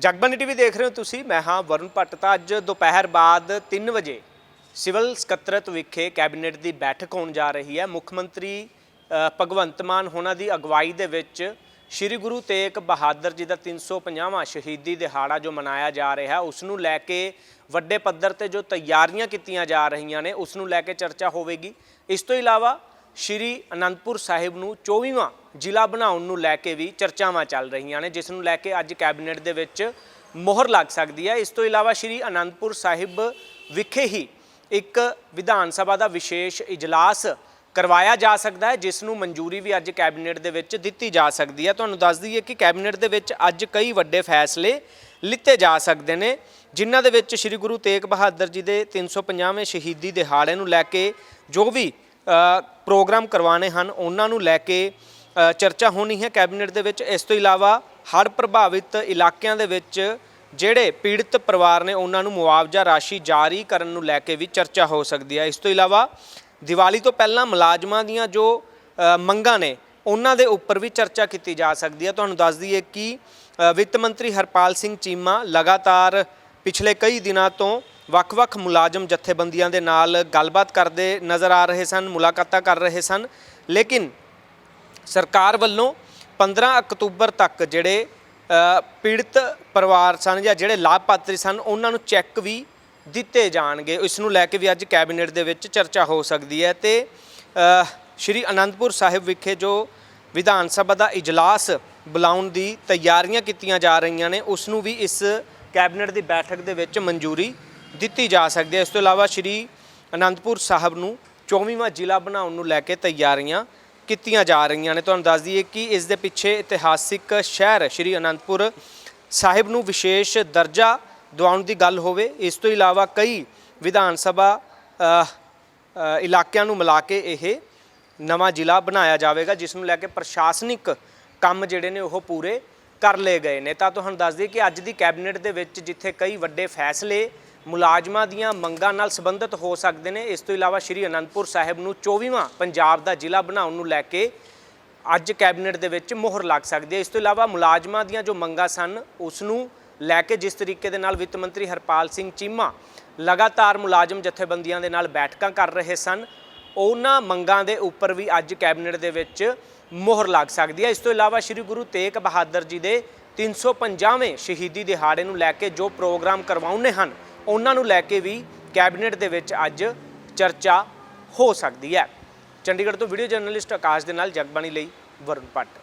Jagbani TV ਦੇਖ ਰਹੇ ਹੋ ਤੁਸੀਂ। ਮੈਂ ਹਾਂ ਵਰੁਣ ਭੱਟ। ਤਾਂ ਅੱਜ ਦੁਪਹਿਰ ਬਾਅਦ 3 ਵਜੇ ਸਿਵਲ ਸਕੱਤਰਤ ਵਿਖੇ ਕੈਬਨਿਟ ਦੀ ਬੈਠਕ ਹੋਣ ਜਾ ਰਹੀ ਹੈ। ਮੁੱਖ ਮੰਤਰੀ ਭਗਵੰਤ ਮਾਨ ਹੋਣਾ ਦੀ ਅਗਵਾਈ ਦੇ ਵਿੱਚ ਸ੍ਰੀ ਗੁਰੂ ਤੇਗ ਬਹਾਦਰ ਜੀ ਦਾ 350ਵਾਂ ਸ਼ਹੀਦੀ ਦਿਹਾੜਾ ਜੋ ਮਨਾਇਆ ਜਾ ਰਿਹਾ ਹੈ ਉਸ ਨੂੰ ਲੈ ਕੇ ਵੱਡੇ ਪੱਧਰ ਤੇ ਜੋ ਤਿਆਰੀਆਂ ਕੀਤੀਆਂ ਜਾ ਰਹੀਆਂ ਨੇ ਉਸ ਨੂੰ ਲੈ ਕੇ ਚਰਚਾ ਹੋਵੇਗੀ। ਇਸ ਤੋਂ ਇਲਾਵਾ ਸ਼੍ਰੀ ਅਨੰਦਪੁਰ ਸਾਹਿਬ ਨੂੰ 24ਵਾਂ ਜ਼ਿਲ੍ਹਾ ਬਣਾਉਣ ਨੂੰ ਲੈ ਕੇ ਵੀ ਚਰਚਾਵਾਂ ਚੱਲ ਰਹੀਆਂ ਨੇ, ਜਿਸ ਨੂੰ ਲੈ ਕੇ ਅੱਜ ਕੈਬਨਿਟ ਦੇ ਵਿੱਚ ਮੋਹਰ ਲੱਗ ਸਕਦੀ ਹੈ। ਇਸ ਤੋਂ ਇਲਾਵਾ ਸ਼੍ਰੀ ਅਨੰਦਪੁਰ ਸਾਹਿਬ ਵਿਖੇ ਹੀ ਇੱਕ ਵਿਧਾਨ ਸਭਾ ਦਾ ਵਿਸ਼ੇਸ਼ ਇਜਲਾਸ ਕਰਵਾਇਆ ਜਾ ਸਕਦਾ ਹੈ, ਜਿਸ ਨੂੰ ਮਨਜ਼ੂਰੀ ਵੀ ਅੱਜ ਕੈਬਨਿਟ ਦੇ ਵਿੱਚ ਦਿੱਤੀ ਜਾ ਸਕਦੀ ਹੈ। ਤੁਹਾਨੂੰ ਦੱਸ ਦਈਏ ਕਿ ਕੈਬਨਿਟ ਦੇ ਵਿੱਚ ਅੱਜ ਕਈ ਵੱਡੇ ਫੈਸਲੇ ਲਿੱਤੇ ਜਾ ਸਕਦੇ ਨੇ, ਜਿਨ੍ਹਾਂ ਦੇ ਵਿੱਚ ਸ੍ਰੀ ਗੁਰੂ ਤੇਗ ਬਹਾਦਰ ਜੀ ਦੇ 350ਵੇਂ ਸ਼ਹੀਦੀ ਦਿਹਾੜੇ ਨੂੰ ਲੈ ਕੇ ਜੋ ਵੀ ਪ੍ਰੋਗਰਾਮ ਕਰਵਾਣੇ ਹਨ, ਉਹਨਾਂ ਨੂੰ ਲੈ ਕੇ ਚਰਚਾ ਹੋਣੀ ਹੈ ਕੈਬਨਿਟ ਦੇ ਵਿੱਚ। ਇਸ ਤੋਂ ਇਲਾਵਾ ਹੜ੍ਹ ਪ੍ਰਭਾਵਿਤ ਇਲਾਕਿਆਂ ਦੇ ਵਿੱਚ ਜਿਹੜੇ ਪੀੜਤ ਪਰਿਵਾਰ ਨੇ, ਉਹਨਾਂ ਨੂੰ ਮੁਆਵਜ਼ਾ ਰਾਸ਼ੀ ਜਾਰੀ ਕਰਨ ਨੂੰ ਲੈ ਕੇ ਵੀ ਚਰਚਾ ਹੋ ਸਕਦੀ ਹੈ। ਇਸ ਤੋਂ ਇਲਾਵਾ ਦੀਵਾਲੀ ਤੋਂ ਪਹਿਲਾਂ ਮੁਲਾਜ਼ਮਾਂ ਦੀਆਂ ਜੋ ਮੰਗਾਂ ਨੇ, ਉਹਨਾਂ ਦੇ ਉੱਪਰ ਵੀ ਚਰਚਾ ਕੀਤੀ ਜਾ ਸਕਦੀ ਹੈ। ਤੁਹਾਨੂੰ ਦੱਸ ਦਈਏ ਕਿ ਵਿੱਤ ਮੰਤਰੀ ਹਰਪਾਲ ਸਿੰਘ ਚੀਮਾ ਲਗਾਤਾਰ ਪਿਛਲੇ ਕਈ ਦਿਨਾਂ ਤੋਂ ਵੱਖ-ਵੱਖ ਮੁਲਾਜ਼ਮ ਜਥੇਬੰਦੀਆਂ ਦੇ ਨਾਲ ਗੱਲਬਾਤ ਕਰਦੇ ਨਜ਼ਰ ਆ ਰਹੇ ਸਨ, ਮੁਲਾਕਾਤਾਂ ਕਰ ਰਹੇ ਸਨ। ਲੇਕਿਨ ਸਰਕਾਰ ਵੱਲੋਂ 15 ਅਕਤੂਬਰ ਤੱਕ ਜਿਹੜੇ ਪੀੜਤ ਪਰਿਵਾਰ ਸਨ ਜਾਂ ਜਿਹੜੇ ਲਾਭਪਾਤਰੀ ਸਨ, ਉਹਨਾਂ ਨੂੰ ਚੈੱਕ ਵੀ ਦਿੱਤੇ ਜਾਣਗੇ। ਇਸ ਨੂੰ ਲੈ ਕੇ ਵੀ ਅੱਜ ਕੈਬਨਿਟ ਦੇ ਵਿੱਚ ਚਰਚਾ ਹੋ ਸਕਦੀ ਹੈ ਤੇ ਸ਼੍ਰੀ ਅਨੰਦਪੁਰ ਸਾਹਿਬ ਵਿਖੇ ਜੋ ਵਿਧਾਨ ਸਭਾ ਦਾ ਇਜਲਾਸ ਬੁਲਾਉਣ ਦੀ ਤਿਆਰੀਆਂ ਕੀਤੀਆਂ ਜਾ ਰਹੀਆਂ ਨੇ ਉਸ ਨੂੰ ਵੀ ਇਸ ਕੈਬਨਿਟ ਦੀ ਬੈਠਕ ਦੇ ਵਿੱਚ ਮਨਜ਼ੂਰੀ ਦਿੱਤੀ ਜਾ ਸਕਦੀ ਹੈ। ਇਸ ਤੋਂ ਇਲਾਵਾ ਸ਼੍ਰੀ ਅਨੰਦਪੁਰ ਸਾਹਿਬ ਨੂੰ 24ਵਾਂ ਜ਼ਿਲ੍ਹਾ ਬਣਾਉਣ ਨੂੰ ਲੈ ਕੇ ਤਿਆਰੀਆਂ ਕੀਤੀਆਂ ਜਾ ਰਹੀਆਂ ਨੇ। ਤੁਹਾਨੂੰ ਦੱਸ ਦਈਏ ਕਿ ਇਸ ਦੇ ਪਿੱਛੇ ਇਤਿਹਾਸਿਕ ਸ਼ਹਿਰ ਸ਼੍ਰੀ ਅਨੰਦਪੁਰ ਸਾਹਿਬ ਨੂੰ ਵਿਸ਼ੇਸ਼ ਦਰਜਾ ਦਿਵਾਉਣ ਦੀ ਗੱਲ ਹੋਵੇ। ਇਸ ਤੋਂ ਇਲਾਵਾ ਕਈ ਵਿਧਾਨ ਸਭਾ ਇਲਾਕਿਆਂ ਨੂੰ ਮਿਲਾ ਕੇ ਇਹ ਨਵਾਂ ਜ਼ਿਲ੍ਹਾ ਬਣਾਇਆ ਜਾਵੇਗਾ, ਜਿਸ ਨੂੰ ਲੈ ਕੇ ਪ੍ਰਸ਼ਾਸਨਿਕ ਕੰਮ ਜਿਹੜੇ ਨੇ ਉਹ ਪੂਰੇ ਕਰ ਲਏ ਗਏ ਨੇ। ਤਾਂ ਤੁਹਾਨੂੰ ਦੱਸ ਦਈਏ ਕਿ ਅੱਜ ਦੀ ਕੈਬਨਿਟ ਦੇ ਵਿੱਚ ਜਿੱਥੇ ਕਈ ਵੱਡੇ ਫੈਸਲੇ ਮੁਲਾਜ਼ਮਾਂ ਦੀਆਂ ਮੰਗਾਂ ਨਾਲ ਸੰਬੰਧਿਤ ਹੋ ਸਕਦੇ ਨੇ। ਇਸ ਤੋਂ ਇਲਾਵਾ ਸ਼੍ਰੀ ਅਨੰਦਪੁਰ ਸਾਹਿਬ ਨੂੰ 24ਵਾਂ ਪੰਜਾਬ ਦਾ ਜ਼ਿਲ੍ਹਾ ਬਣਾਉਣ ਨੂੰ ਲੈ ਕੇ ਅੱਜ ਕੈਬਨਿਟ ਦੇ ਵਿੱਚ ਮੋਹਰ ਲੱਗ ਸਕਦੀ ਹੈ। ਇਸ ਤੋਂ ਇਲਾਵਾ ਮੁਲਾਜ਼ਮਾਂ ਦੀਆਂ ਜੋ ਮੰਗਾਂ ਸਨ, ਉਸ ਨੂੰ ਲੈ ਕੇ ਜਿਸ ਤਰੀਕੇ ਦੇ ਨਾਲ ਵਿੱਤ ਮੰਤਰੀ ਹਰਪਾਲ ਸਿੰਘ ਚੀਮਾ ਲਗਾਤਾਰ ਮੁਲਾਜ਼ਮ ਜਥੇਬੰਦੀਆਂ ਦੇ ਨਾਲ ਬੈਠਕਾਂ ਕਰ ਰਹੇ ਸਨ, ਉਹਨਾਂ ਮੰਗਾਂ ਦੇ ਉੱਪਰ ਵੀ ਅੱਜ ਕੈਬਨਿਟ ਦੇ ਵਿੱਚ ਮੋਹਰ ਲੱਗ ਸਕਦੀ ਹੈ। ਇਸ ਤੋਂ ਇਲਾਵਾ ਸ੍ਰੀ ਗੁਰੂ ਤੇਗ ਬਹਾਦਰ ਜੀ ਦੇ 350ਵੇਂ ਸ਼ਹੀਦੀ ਦਿਹਾੜੇ ਨੂੰ ਲੈ ਕੇ ਜੋ ਪ੍ਰੋਗਰਾਮ ਕਰਵਾਉਣੇ ਹਨ ਉਹਨਾਂ ਨੂੰ ਲੈ ਕੇ ਵੀ ਕੈਬਨਿਟ ਦੇ ਵਿੱਚ ਅੱਜ ਚਰਚਾ ਹੋ ਸਕਦੀ ਹੈ। ਚੰਡੀਗੜ੍ਹ ਤੋਂ ਵੀਡੀਓ ਜਰਨਲਿਸਟ ਆਕਾਸ਼ ਦੇ ਨਾਲ ਜਗਬਾਣੀ ਲਈ ਵਰੁਣ ਭੱਟ।